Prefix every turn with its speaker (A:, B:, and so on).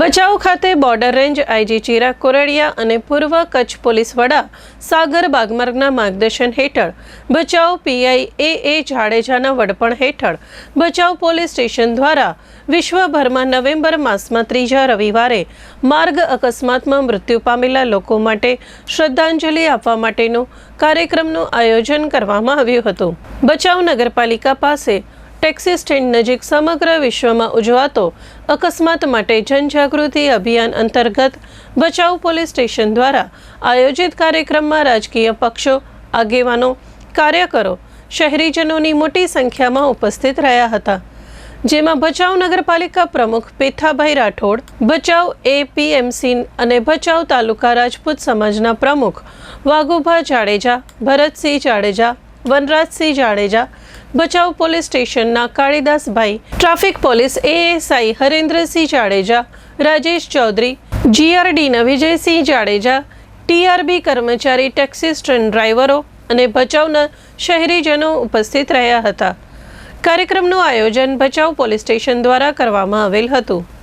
A: ભચાઉ ખાતે border range IG Chirag Koradiya અને પૂર્વ કચ્છ પોલીસ વડા સાગર બાગમાર્ગના માર્ગદર્શન હેઠળ ભચાઉ પીઆઈ એ એ જાડેજાના વડપણ હેઠળ ભચાઉ પોલીસ સ્ટેશન દ્વારા વિશ્વભરમાં નવેમ્બર માસમાં ત્રીજા રવિવારે માર્ગ અકસ્માતમાં મૃત્યુ પામેલા લોકો માટે શ્રદ્ધાંજલિ આપવા માટેનો કાર્યક્રમનું આયોજન કરવામાં આવ્યું હતું. ભચાઉ નગરપાલિકા પાસે ટેક્સી સ્ટેન્ડ નજીક સમગ્ર વિશ્વમાં ઉજવાતો અકસ્માત માટે જનજાગૃતિ અભિયાન અંતર્ગત બચાવ પોલીસ સ્ટેશન દ્વારા આયોજિત કાર્યક્રમમાં રાજકીય પક્ષો, આગેવાનો, કાર્યકરો, શહેરીજનોની મોટી સંખ્યામાં ઉપસ્થિત રહ્યા હતા. જેમાં ભચાઉ નગરપાલિકા પ્રમુખ પેથાભાઈ રાઠોડ, ભચાઉ એપીએમસી અને ભચાઉ તાલુકા રાજપૂત સમાજના પ્રમુખ વાઘુભા જાડેજા, ભરતસિંહ જાડેજા વનરાજસિંહ જાડેજા, ભચાઉ પોલીસ સ્ટેશનના Kalidasbhai, traffic police ASI Harendrasinh Jadeja, Rajesh Chaudhary, જીઆરડીના Vijaysinh Jadeja, TRB કર્મચારી ટેક્સી સ્ટેન્ડ ડ્રાઈવરો અને ભચાઉના શહેરીજનો ઉપસ્થિત રહ્યા હતા. કાર્યક્રમનું આયોજન ભચાઉ પોલીસ સ્ટેશન દ્વારા કરવામાં આવેલ હતું.